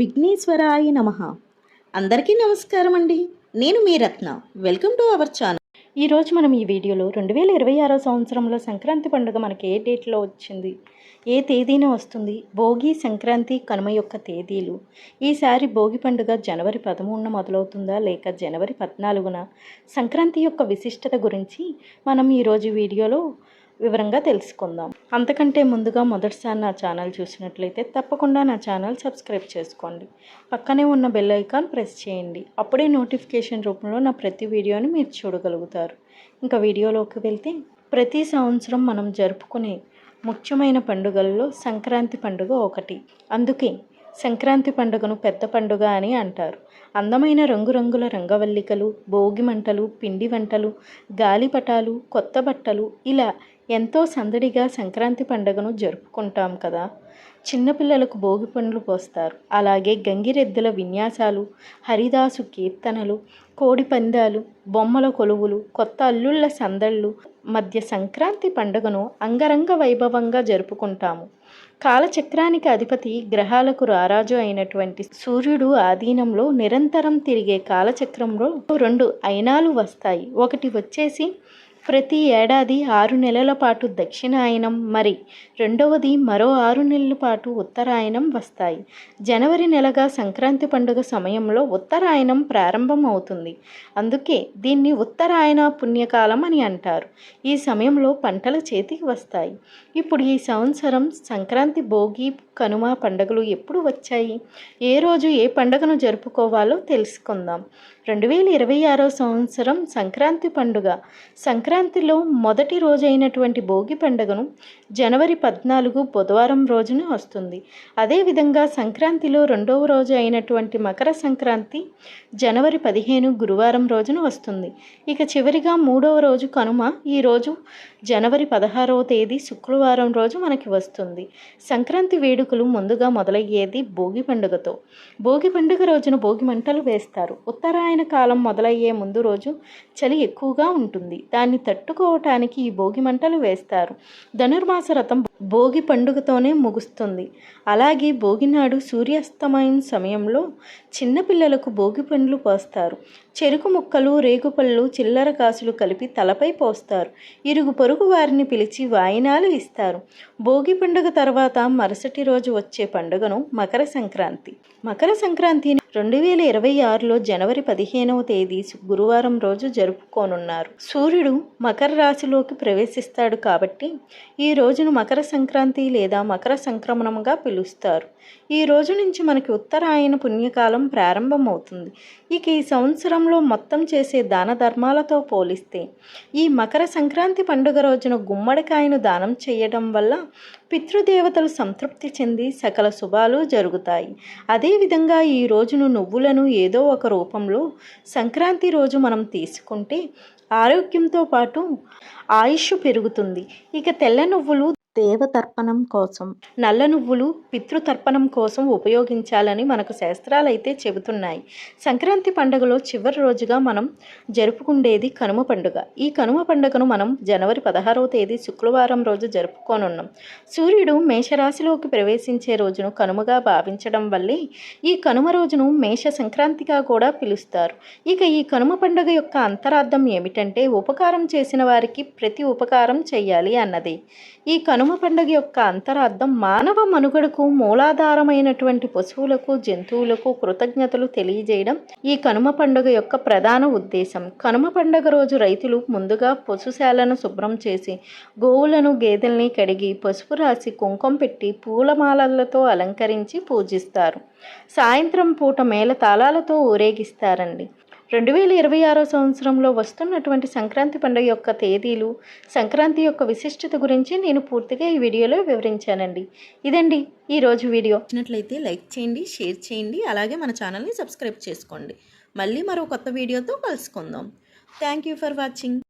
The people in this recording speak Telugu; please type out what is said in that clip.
విఘ్నేశ్వరాయ నమ. అందరికీ నమస్కారం అండి నేను మీ Ratna. Welcome to our channel. ఈరోజు మనం ఈ వీడియోలో రెండు వేల ఇరవై ఆరో సంవత్సరంలో సంక్రాంతి పండుగ మనకి ఏ డేట్లో వచ్చింది? ఏ తేదీన వస్తుంది? భోగి సంక్రాంతి కనుమ యొక్క తేదీలు. ఈసారి భోగి పండుగ జనవరి పదమూడున మొదలవుతుందా? లేక జనవరి పద్నాలుగున? సంక్రాంతి యొక్క విశిష్టత గురించి మనం ఈరోజు వీడియోలో వివరంగా తెలుసుకుందాం. అంతకంటే ముందుగా మొదటిసారి నా ఛానల్ చూసినట్లయితే తప్పకుండా నా ఛానల్ సబ్స్క్రైబ్ చేసుకోండి. పక్కనే ఉన్న బెల్ ఐకాన్ ప్రెస్ చేయండి. అప్పుడే నోటిఫికేషన్ రూపంలో నా ప్రతి వీడియోని మీరు చూడగలుగుతారు. ఇంకా వీడియోలోకి వెళ్తే ప్రతి సంవత్సరం మనం జరుపుకునే ముఖ్యమైన పండుగల్లో సంక్రాంతి పండుగ ఒకటి. అందుకే సంక్రాంతి పండుగను పెద్ద పండుగ అని అంటారు. అందమైన రంగురంగుల రంగవల్లికలు భోగి మంటలు పిండి వంటలు గాలిపటాలు కొత్త బట్టలు ఇలా ఎంతో సందడిగా సంక్రాంతి పండుగను జరుపుకుంటాం కదా. చిన్నపిల్లలకు భోగి పండ్లు పోస్తారు. అలాగే గంగిరెద్దుల విన్యాసాలు హరిదాసు కీర్తనలు కోడి పందాలు బొమ్మల కొలువులు కొత్త అల్లుళ్ళ సందళ్ళు మధ్య సంక్రాంతి పండుగను అంగరంగ వైభవంగా జరుపుకుంటాము. కాలచక్రానికి అధిపతి గ్రహాలకు రారాజు అయినటువంటి సూర్యుడు ఆధీనంలో నిరంతరం తిరిగే కాలచక్రంలో రెండు అయినాలు వస్తాయి. ఒకటి వచ్చేసి ప్రతి ఏడాది ఆరు నెలల పాటు దక్షిణాయనం. మరి రెండవది మరో ఆరు నెలల పాటు ఉత్తరాయణం వస్తాయి. జనవరి నెలగా సంక్రాంతి పండుగ సమయంలో ఉత్తరాయణం ప్రారంభం అవుతుంది అందుకే దీన్ని ఉత్తరాయణ పుణ్యకాలం అని అంటారు. ఈ సమయంలో పంటలు చేతికి వస్తాయి. ఇప్పుడు ఈ సంవత్సరం సంక్రాంతి భోగి కనుమ పండుగలు ఎప్పుడు వచ్చాయి? ఏ రోజు ఏ పండుగను జరుపుకోవాలో తెలుసుకుందాం. రెండు వేల ఇరవై ఆరో సంవత్సరం సంక్రాంతి పండుగ. సంక్రాంతిలో మొదటి రోజు అయినటువంటి భోగి పండుగను జనవరి పద్నాలుగు బుధవారం రోజున వస్తుంది. అదేవిధంగా సంక్రాంతిలో రెండవ రోజు అయినటువంటి మకర సంక్రాంతి జనవరి పదిహేను గురువారం రోజున వస్తుంది. ఇక చివరిగా మూడవ రోజు కనుమ ఈరోజు జనవరి పదహారవ తేదీ శుక్రవారం రోజు మనకి వస్తుంది. సంక్రాంతి వేడుకలు ముందుగా మొదలయ్యేది భోగి పండుగతో. భోగి పండుగ రోజున భోగి మంటలు వేస్తారు. ఉత్తరాయణ కాలం మొదలయ్యే ముందు రోజు చలి ఎక్కువగా ఉంటుంది. దాన్ని తట్టుకోవటానికి ఈ భోగి మంటలు వేస్తారు. ధనుర్మాస రథం భోగి పండుగతోనే ముగుస్తుంది. అలాగే భోగినాడు సూర్యాస్తమయం సమయంలో చిన్నపిల్లలకు భోగి పండ్లు పోస్తారు. చెరుకు ముక్కలు రేగుపళ్ళు చిల్లర కాసులు కలిపి తలపై పోస్తారు. ఇరుగు పొరుగు వారిని పిలిచి వాయినాలు ఇస్తారు. భోగి పండుగ తర్వాత మరుసటి రోజు వచ్చే పండుగను మకర సంక్రాంతి. మకర సంక్రాంతిని రెండు వేల ఇరవై ఆరులో జనవరి పదిహేనవ తేదీ గురువారం రోజు జరుపుకోనున్నారు. సూర్యుడు మకర రాశిలోకి ప్రవేశిస్తాడు కాబట్టి ఈ రోజును మకర సంక్రాంతి లేదా మకర సంక్రమణంగా పిలుస్తారు. ఈ రోజు నుంచి మనకి ఉత్తరాయణ పుణ్యకాలం ప్రారంభమవుతుంది. ఇక ఈ సంవత్సరం సంవత్సరంలో మొత్తం చేసే దాన ధర్మాలతో పోలిస్తే ఈ మకర సంక్రాంతి పండుగ రోజున గుమ్మడికాయను దానం చేయడం వల్ల పితృదేవతలు సంతృప్తి చెంది సకల శుభాలు జరుగుతాయి. అదేవిధంగా ఈ రోజును నువ్వులను ఏదో ఒక రూపంలో సంక్రాంతి రోజు మనం తీసుకుంటే ఆరోగ్యంతో పాటు ఆయుష్ పెరుగుతుంది. ఇక తెల్ల నువ్వులు దేవతర్పణం కోసం. నల్ల నువ్వులు పితృతర్పణం కోసం ఉపయోగించాలని మనకు శాస్త్రాలు అయితే చెబుతున్నాయి. సంక్రాంతి పండుగలో చివరి రోజుగా మనం జరుపుకుండేది కనుమ పండుగ. ఈ కనుమ పండుగను మనం జనవరి పదహారవ తేదీ శుక్రవారం రోజు జరుపుకోనున్నాం. సూర్యుడు మేషరాశిలోకి ప్రవేశించే రోజును కనుమగా భావించడం వల్లే ఈ కనుమ రోజును మేష సంక్రాంతిగా కూడా పిలుస్తారు. ఇక ఈ కనుమ పండుగ యొక్క అంతరార్థం ఏమిటంటే ఉపకారం చేసిన వారికి ప్రతి ఉపకారం చేయాలి అన్నది. ఈ కనుమ పండుగ యొక్క అంతరార్థం మానవ మనుగడకు మూలాధారమైనటువంటి పశువులకు జంతువులకు కృతజ్ఞతలు తెలియజేయడం ఈ కనుమ పండుగ యొక్క ప్రధాన ఉద్దేశం. కనుమ పండుగ రోజు రైతులు ముందుగా పశుశాలను శుభ్రం చేసి గోవులను గేదెల్ని కడిగి పసుపు రాసి కుంకుమ పెట్టి పూలమాలలతో అలంకరించి పూజిస్తారు. సాయంత్రం పూట మేళ తాళాలతో ఊరేగిస్తారండి. రెండు వేల ఇరవై ఆరో సంవత్సరంలో వస్తున్నటువంటి సంక్రాంతి పండుగ యొక్క తేదీలు సంక్రాంతి యొక్క విశిష్టత గురించి నేను పూర్తిగా ఈ వీడియోలో వివరించానండి. ఇదండి ఈరోజు వీడియో. నచ్చినట్లయితే లైక్ చేయండి షేర్ చేయండి అలాగే మన ఛానల్ని సబ్స్క్రైబ్ చేసుకోండి. మళ్ళీ మరో కొత్త వీడియోతో కలుసుకుందాం. Thank you for watching.